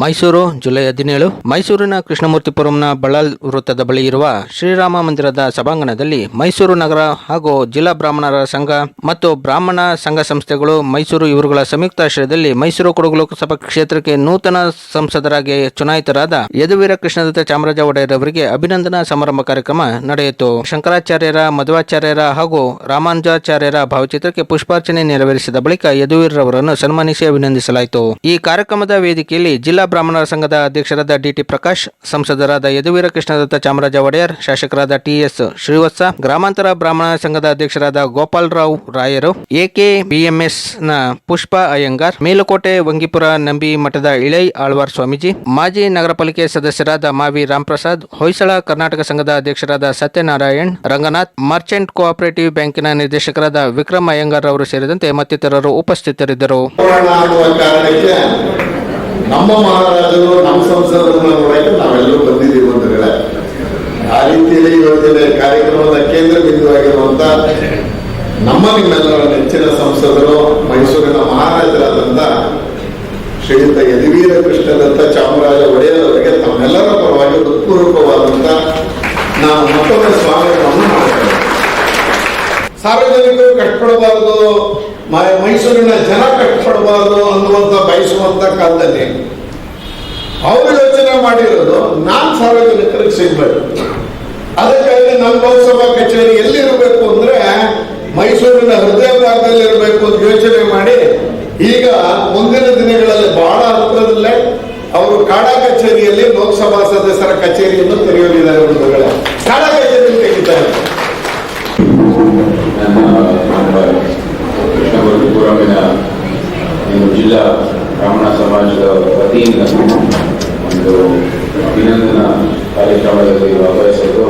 Mysuru, July ಹದಿನೇಳು. ಮೈಸೂರಿನ ಕೃಷ್ಣಮೂರ್ತಿಪುರಂನ ಬಳ್ಳಾಲ್ ವೃತ್ತದ ಬಳಿ ಇರುವ ಶ್ರೀರಾಮ ಮಂದಿರದ ಸಭಾಂಗಣದಲ್ಲಿ ಮೈಸೂರು ನಗರ ಹಾಗೂ ಜಿಲ್ಲಾ ಬ್ರಾಹ್ಮಣರ ಸಂಘ ಮತ್ತು ಬ್ರಾಹ್ಮಣ ಸಂಘ ಸಂಸ್ಥೆಗಳು ಮೈಸೂರು ಇವರುಗಳ ಸಂಯುಕ್ತಾಶ್ರಯದಲ್ಲಿ ಮೈಸೂರು ಕೊಡಗು ಲೋಕಸಭಾ ಕ್ಷೇತ್ರಕ್ಕೆ ನೂತನ ಸಂಸದರಾಗಿ ಚುನಾಯಿತರಾದ ಯದುವೀರ ಕೃಷ್ಣದತ್ತ ಚಾಮರಾಜ ಒಡೆಯರ್ ಅವರಿಗೆ ಅಭಿನಂದನಾ ಸಮಾರಂಭ ಕಾರ್ಯಕ್ರಮ ನಡೆಯಿತು. ಶಂಕರಾಚಾರ್ಯರ, ಮಧ್ವಾಚಾರ್ಯರ ಹಾಗೂ ರಾಮಾನುಜಾಚಾರ್ಯರ ಭಾವಚಿತ್ರಕ್ಕೆ ಪುಷ್ಪಾರ್ಚನೆ ನೆರವೇರಿಸಿದ ಬಳಿಕ ಯದುವೀರರವರನ್ನು ಸನ್ಮಾನಿಸಿ ಅಭಿನಂದಿಸಲಾಯಿತು. ಈ ಕಾರ್ಯಕ್ರಮದ ವೇದಿಕೆಯಲ್ಲಿ ಜಿಲ್ಲಾ ಬ್ರಾಹ್ಮಣರ ಸಂಘದ ಅಧ್ಯಕ್ಷರಾದ ಡಿಟಿ ಪ್ರಕಾಶ್, ಸಂಸದರಾದ ಯದುವೀರ ಕೃಷ್ಣದತ್ತ ಚಾಮರಾಜ ಒಡೆಯರ್, ಶಾಸಕರಾದ ಟಿಎಸ್ ಶ್ರೀವತ್ಸ, ಗ್ರಾಮಾಂತರ ಬ್ರಾಹ್ಮಣ ಸಂಘದ ಅಧ್ಯಕ್ಷರಾದ ಗೋಪಾಲ್ ರಾವ್ ರಾಯರು, ಎಕೆ ಬಿಎಂಎಸ್ನ ಪುಷ್ಪ ಅಯ್ಯಂಗಾರ್, ಮೇಲುಕೋಟೆ ವಂಗಿಪುರ ನಂಬಿ ಮಠದ ಇಳೈ ಆಳ್ವಾರ್ ಸ್ವಾಮೀಜಿ, ಮಾಜಿ ನಗರ ಪಾಲಿಕೆ ಸದಸ್ಯರಾದ ಮಾವಿ ರಾಮ್ಪ್ರಸಾದ್, ಹೊಯ್ಸಳ ಕರ್ನಾಟಕ ಸಂಘದ ಅಧ್ಯಕ್ಷರಾದ ಸತ್ಯನಾರಾಯಣ್, ರಂಗನಾಥ್, ಮರ್ಚೆಂಟ್ ಕೋಆಪರೇಟಿವ್ ಬ್ಯಾಂಕಿನ ನಿರ್ದೇಶಕರಾದ ವಿಕ್ರಮ್ ಅಯ್ಯಂಗಾರ್ ಅವರು ಸೇರಿದಂತೆ ಮತ್ತಿತರರು ಉಪಸ್ಥಿತರಿದ್ದರು. ನಮ್ಮ ಮಹಾರಾಜರು, ನಮ್ಮ ಸಂಸದರನ್ನ ನೋಡಕ್ಕೆ ನಾವೆಲ್ಲರೂ ಬಂದಿದ್ದೀವಿ ಬಂಧುಗಳೇ ಆ ರೀತಿಯಲ್ಲಿ ಇವತ್ತಿನ ಕಾರ್ಯಕ್ರಮದ ಕೇಂದ್ರ ಬಿಂದುವಾಗಿರುವಂತ ನಮ್ಮ ನಿಮ್ಮೆಲ್ಲರ ನೆಚ್ಚಿನ ಸಂಸದರು, ಮೈಸೂರಿನ ಮಹಾರಾಜರಾದಂತ ಶ್ರೀಯುತ ಯದುವೀರ ಕೃಷ್ಣದತ್ತ ಚಾಮರಾಜ ಒಡೆಯರವರಿಗೆ ತಮ್ಮೆಲ್ಲರ ಪರವಾಗಿ ಹೃತ್ಪೂರ್ವಕವಾದಂತ ನಾವು ಮತ್ತೊಮ್ಮೆ ಸ್ವಾಗತವನ್ನು ಮಾಡ್ತೇವೆ. ಸಾರ್ವಜನಿಕರು ಕಷ್ಟಪಡಬಾರದು. ಮ- ಮೈಸೂರಿನ ಜನ ಕಷ್ಟಪಡಬಾರದು ಅನ್ನುವಂತ ಬಯಸುವಂತ ಕಾಲದಲ್ಲಿ ಅವರು ಯೋಚನೆ ಮಾಡಿರೋದು ನಾನ್ ಸಾರ್ವಜನಿಕರಿಗೆ ಸಿಗ್ಬೇಕು. ಅದಕ್ಕಾಗಿ ನಮ್ಮ ಲೋಕಸಭಾ ಕಚೇರಿ ಎಲ್ಲಿರಬೇಕು ಅಂದ್ರೆ ಮೈಸೂರಿನ ಹೃದಯ ಭಾಗದಲ್ಲಿ ಇರಬೇಕು ಅಂತ ಯೋಚನೆ ಮಾಡಿ ಈಗ ಮುಂದಿನ ದಿನಗಳಲ್ಲಿ ಬಹಳ ಹತ್ತಿರದಲ್ಲೇ ಅವರು ಕಾಡಾ ಕಚೇರಿಯಲ್ಲಿ ಲೋಕಸಭಾ ಸದಸ್ಯರ ಕಚೇರಿಯನ್ನು ತೆರೆಯಲಿದ್ದಾರೆ ಬಂಧುಗಳೇ ಕಾಡಾ ಕಚೇರಿ ತೆಗಿತಾರೆ ನನ್ನ ಕೃಷ್ಣಮೂರ್ತಿಪುರಮಿನ ಏನು ಜಿಲ್ಲಾ ಬ್ರಾಹ್ಮಣ ಸಮಾಜದ ವತಿಯಿಂದ ಒಂದು ಅಭಿನಂದನಾ ಕಾರ್ಯಕ್ರಮದಲ್ಲಿ ಭಾಗವಹಿಸಲು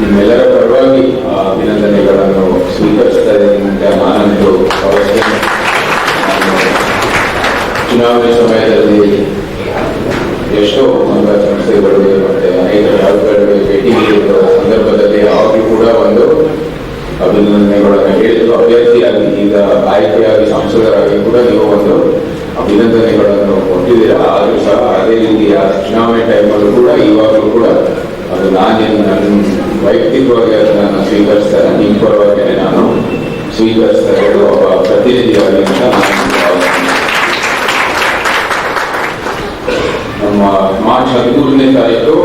ನಿಮ್ಮೆಲ್ಲರ ಪರವಾಗಿ ಆ ಅಭಿನಂದನೆಗಳನ್ನು ಸ್ವೀಕರಿಸ್ತಾ ಇದ್ದೀನಿ ಅಂತ ನಾನಂತೂ ಭಾವಿಸ್ತೇನೆ ನಾನು ಚುನಾವಣೆ ಸಮಯದಲ್ಲಿ ಎಷ್ಟೋ ಸಂಘ ಸಂಸ್ಥೆಗಳಿಗೆ ಮತ್ತೆ ಅನೇಕ ಯಾವುದೇ ಭೇಟಿ ನೀಡಿರುವ ಸಂದರ್ಭದಲ್ಲಿ ಅವರು ಕೂಡ ಒಂದು ಅಭಿನಂದನೆಗಳನ್ನು ಹೇಳಿದ್ರು ಅಭ್ಯರ್ಥಿಯಾಗಿ ಈಗ ಆಯ್ಕೆಯಾಗಿ ಸಂಸದರಾಗಿ ಕೂಡ ನೀವು ಒಂದು ಅಭಿನಂದನೆಗಳನ್ನು ಕೊಟ್ಟಿದ್ದೀರಾ? ಆದರೂ ಸಹ ಅದೇ ರೀತಿಯ ಚುನಾವಣೆ ಟೈಮಲ್ಲೂ ಕೂಡ, ಇವಾಗಲೂ ಕೂಡ ಅದು ನಾನೇನು ನನ್ನ ವೈಯಕ್ತಿಕವಾಗಿ ಅದನ್ನು ಸ್ವೀಕರಿಸ್ತಾ ನಿಮ್ಮ ಪರವಾಗಿ ನಾನು ಸ್ವೀಕರಿಸ್ತಾ ಇರೋದು ಒಬ್ಬ ಪ್ರತಿನಿಧಿಯಾಗಿ ಅಂತ ನಮ್ಮ ಮಾರ್ಚ್ ಹದಿಮೂರನೇ ತಾರೀಕು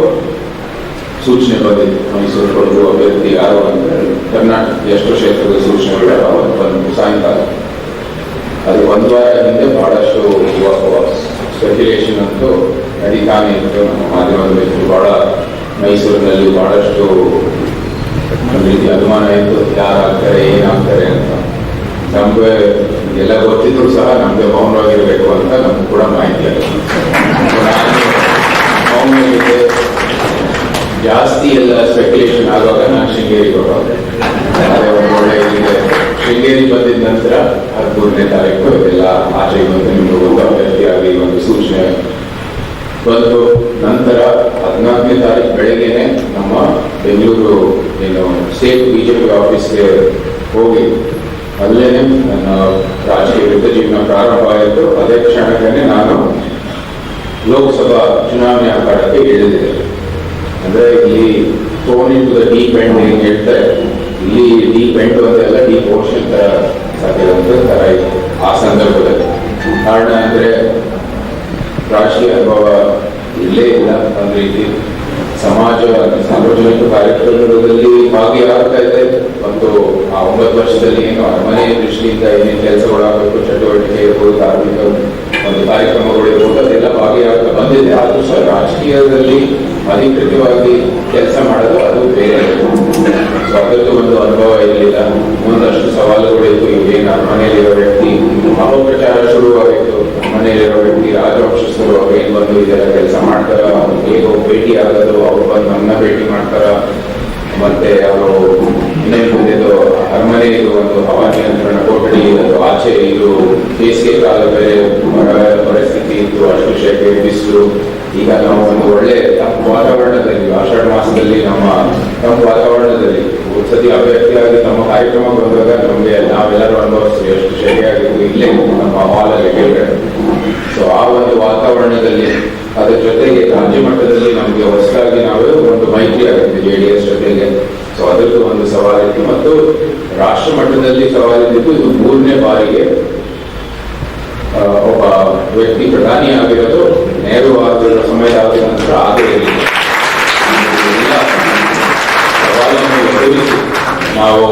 ಸೂಚನೆ ಬಂದಿದೆ. ಮೈಸೂರು ಕೊಡಗು ಅಭ್ಯರ್ಥಿ ಯಾರು ಅಂತ ಕರ್ನಾಟಕ ಎಷ್ಟು ಕ್ಷೇತ್ರದ ಸೂಚನೆಗಳು ಬಂದು, ಸಾಯಂಕಾಲ. ಒಂದು ವಾರ ಹಿಂದೆ ಬಹಳಷ್ಟು ಸ್ಪೆಕ್ಯುಲೇಷನ್ ಅಂತೂ ನಡೀತಾನೆ ಇತ್ತು. ನಮ್ಮ ಮಾಧ್ಯಮದಲ್ಲಿ ಬಹಳ ಮೈಸೂರಿನಲ್ಲಿ ಬಹಳಷ್ಟು ರೀತಿ ಅನುಮಾನ ಇತ್ತು, ಯಾರಾಗ್ತಾರೆ, ಏನಾಗ್ತಾರೆ ಅಂತ. ನಮ್ಗೆ ಎಲ್ಲ ಗೊತ್ತಿದ್ರು ಸಹ ನಮ್ಗೆ ಮೌನವಾಗಿರ್ಬೇಕು ಅಂತ ನಮ್ಗೆ ಕೂಡ ಮಾಹಿತಿ ಆಗುತ್ತೆ ಜಾಸ್ತಿ ಎಲ್ಲ ಸ್ಪೆಕ್ಯುಲೇಷನ್ ಆಗುವಾಗ ನಾನು ಶೃಂಗೇರಿಗೆ ಹೋಗೋದು ಶೃಂಗೇರಿ ಬಂದಿದ ನಂತರ ಹದಿಮೂರನೇ ತಾರೀಕು ಎಲ್ಲ ಆಚೆಗೆ ಬಂದು ಒಂದು ಅಭ್ಯರ್ಥಿಯಾಗಿ ಒಂದು ಸೂಚನೆ ಬಂದು ನಂತರ ಹದಿನಾಲ್ಕನೇ ತಾರೀಕು ಬೆಳಗ್ಗೆನೆ ನಮ್ಮ ಬೆಂಗಳೂರು ಏನು ಸ್ಟೇಟ್ ಬಿಜೆಪಿ ಆಫೀಸ್ಗೆ ಹೋಗಿ ಅಲ್ಲೇನೆ ನನ್ನ ರಾಜಕೀಯ ವೃತ್ತ ಜೀವನ ಪ್ರಾರಂಭ ಆಯಿತು. ಅದೇ ಕ್ಷಣಕ್ಕೆ ನಾನು ಲೋಕಸಭಾ ಚುನಾವಣೆ ಅಖಾಡಕ್ಕೆ ಇಳಿದಿದೆ ಅಂದ್ರೆ ಇಲ್ಲಿ phone into the deep end ಏನ್ ಹೇಳ್ತಾರೆ ಇಲ್ಲಿ ಡೀಪ್ ಅಂತ ಅಂತೆಲ್ಲ ಡೀಪ್ ಓಷನ್ ತರ ಸಾಧ್ಯವಂತ ತರ ಇತ್ತು ಆ ಸಂದರ್ಭದಲ್ಲಿ. ಕಾರಣ ಅಂದ್ರೆ ರಾಜಕೀಯ ಅನುಭವ ಇಲ್ಲೇ ಇಲ್ಲ ಅಂದ್ರೆ ರೀತಿ ಸಮಾಜ ಸಾರ್ವಜನಿಕ ಕಾರ್ಯಕ್ರಮಗಳಲ್ಲಿ ಭಾಗಿಯಾಗ್ತಾ ಇದೆ. ಮತ್ತು ಆ ಒಂಬತ್ತು ವರ್ಷದಲ್ಲಿ ಏನು ಅರಮನೆ ದೃಷ್ಟಿಯಿಂದ ಏನೇನು ಕೆಲಸಗಳಾಗಬೇಕು ಚಟುವಟಿಕೆ ಇರ್ಬೋದು, ಧಾರ್ಮಿಕ ಒಂದು ಕಾರ್ಯಕ್ರಮಗಳು ಇರ್ಬೋದು, ಅದೆಲ್ಲ ಭಾಗಿಯಾಗ್ತಾ ಬಂದಿದೆ. ಆದರೂ ಸಹ ರಾಜಕೀಯದಲ್ಲಿ ಅಧಿಕೃತವಾಗಿ ಕೆಲಸ ಮಾಡೋದು ಅದು ಬೇರೆ. ಅದರದ್ದು ಒಂದು ಅನುಭವ ಇರಲಿಲ್ಲ. ಒಂದಷ್ಟು ಸವಾಲುಗಳಿತ್ತು ಇವೇನು ಅರಮನೆಯಲ್ಲಿರೋ ವ್ಯಕ್ತಿ ಅಪಪ್ರಚಾರ ಶುರುವಾಗಿತ್ತು. ಮನೆಯಲ್ಲಿರೋ ವ್ಯಕ್ತಿ ರಾಜವಂಶಸ್ಥರು ಅವ್ರು ಏನ್ ಬಂದು ಇದೆಲ್ಲ ಕೆಲಸ ಮಾಡ್ತಾರ ಹೇಗೆ ಭೇಟಿ ಆಗೋದು, ಅವ್ರು ಬಂದು ನನ್ನ ಭೇಟಿ ಮಾಡ್ತಾರ, ಮತ್ತೆ ಅವರು ಇನ್ನೇನು ಬಂದಿದ್ದು ಅರಮನೆ ಇದು ಒಂದು ಹವಾನಿಯಂತ್ರಣ ಕೊಠಡಿ, ಒಂದು ಆಚೆ ಇದು ಬೇಸಿಗೆ ಕಾಲ ಬೇರೆ ಪರಿಸ್ಥಿತಿ ಇತ್ತು, ಅಷ್ಟು ಶೆಕೆ, ಬಿಸಿಲು. ಈಗ ನಾವು ಒಂದು ಒಳ್ಳೆ ತಂಪು ವಾತಾವರಣದಲ್ಲಿ, ಆಷಾಢ ಮಾಸದಲ್ಲಿ ನಮ್ಮ ತಂಪು ವಾತಾವರಣದಲ್ಲಿ, ಒಂದ್ಸತಿ ಅಭ್ಯರ್ಥಿಯಾಗಿ ತಮ್ಮ ಕಾರ್ಯಕ್ರಮ ಬಂದಾಗ ನಮಗೆ ನಾವೆಲ್ಲರೂ ಅನುಭವಿಸ್ತೀವಿ ಎಷ್ಟು ಸರಿಯಾಗಿದ್ದು ಇಲ್ಲೇ ನಮ್ಮ ಹಾಲಲ್ಲಿ ಕೇಳಿದ್ರೆ ಸೊ ಆ ಒಂದು ವಾತಾವರಣದಲ್ಲಿ, ಅದರ ಜೊತೆಗೆ ರಾಜ್ಯ ಮಟ್ಟದಲ್ಲಿ ನಮಗೆ ಹೊಸದಾಗಿ ನಾವೇ ಒಂದು ಮೈತ್ರಿ ಆಗುತ್ತೆ, ಜೆ ಡಿ ಎಸ್ ಜೊತೆಗೆ. ಸೊ ಅದರದ್ದು ಒಂದು ಸವಾಲಿತ್ತು ಮತ್ತು ರಾಷ್ಟ್ರ ಮಟ್ಟದಲ್ಲಿ ಸವಾಲಿದ್ದು ಇದು ಮೂರನೇ ಬಾರಿಗೆ ಒಬ್ಬ ವ್ಯಕ್ತಿ ಪ್ರಧಾನಿ ಆಗಿರೋದು, ನೆಹರು ಆದ ಸಮಯ ಆದ ನಂತರ ಆಗಲೇ ಸವಾಲನ್ನು ನಾವು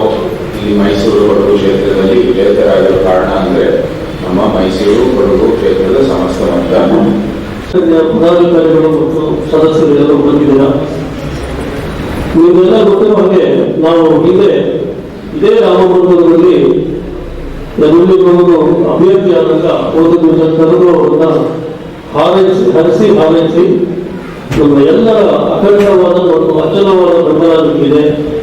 ಮೈಸೂರು ಕೊಡಗು ಕ್ಷೇತ್ರದಲ್ಲಿ ವಿಜೇತರಾಗಿರೋ ಕಾರಣ ಅಂದ್ರೆ ನಮ್ಮ ಮೈಸೂರು ಕೊಡಗು ಕ್ಷೇತ್ರದ ಸಮಸ್ತ ಮತ. ಪದಾಧಿಕಾರಿಗಳು ಮತ್ತು ಸದಸ್ಯರು ಎಲ್ಲ ಬಂದಿದ್ದೀರ? ಇವರೆಲ್ಲ ಗೊತ್ತಿರೋ ಹಾಗೆ ನಾವು ಹಿಂದೆ ಇದೇ ರಾಮಮಂದಿರದಲ್ಲಿ ಬಂದು ಅಭ್ಯರ್ಥಿ ಆದಂತ ಒಂದು ಕರೆದು ಅವರನ್ನ ಹಾರೈಸಿ ಹರಿಸಿ ಹಾರೈಸಿ ನಮ್ಮ ಎಲ್ಲರ ಅಖಂಡವಾದ ಮತ್ತು ಅಚಲವಾದ ಬೆಂಬಲ ಆ,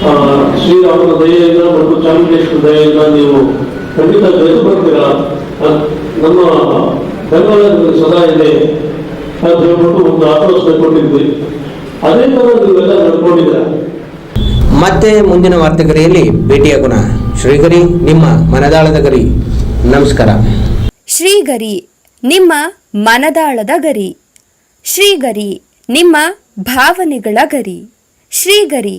ಶ್ರೀರಾಮನ ದಯೆಯಿಂದ ಮತ್ತು ಚಾಮುಂಡೇಶ್ವರ ದಯೆಯಿಂದ ನೀವು ಖಂಡಿತ ಗೆದ್ದು ಬರ್ತೀರಾ ನಮ್ಮ ಬೆಂಗಳೂರಿನಲ್ಲಿ ಸದಾ ಇದೆ ಅಂತ ಹೇಳ್ಬಿಟ್ಟು ಒಂದು ಆಶ್ವಾಸನೆ ಕೊಟ್ಟಿದ್ವಿ. ಅದೇ ತರ ನೀವೆಲ್ಲ ನಡ್ಕೊಂಡಿದ್ದ ಮತ್ತೆ ಮುಂದಿನ ವಾರ್ತೆಗರಿಯಲ್ಲಿ ಭೇಟಿಯಾಗೋಣ. ಶ್ರೀಗರಿ ನಿಮ್ಮ ಮನದಾಳದ ಗರಿ. ನಮಸ್ಕಾರ. ಶ್ರೀಗರಿ ನಿಮ್ಮ ಮನದಾಳದ ಗರಿ. ಶ್ರೀಗರಿ ನಿಮ್ಮ ಭಾವನೆಗಳ ಗರಿ. ಶ್ರೀಗರಿ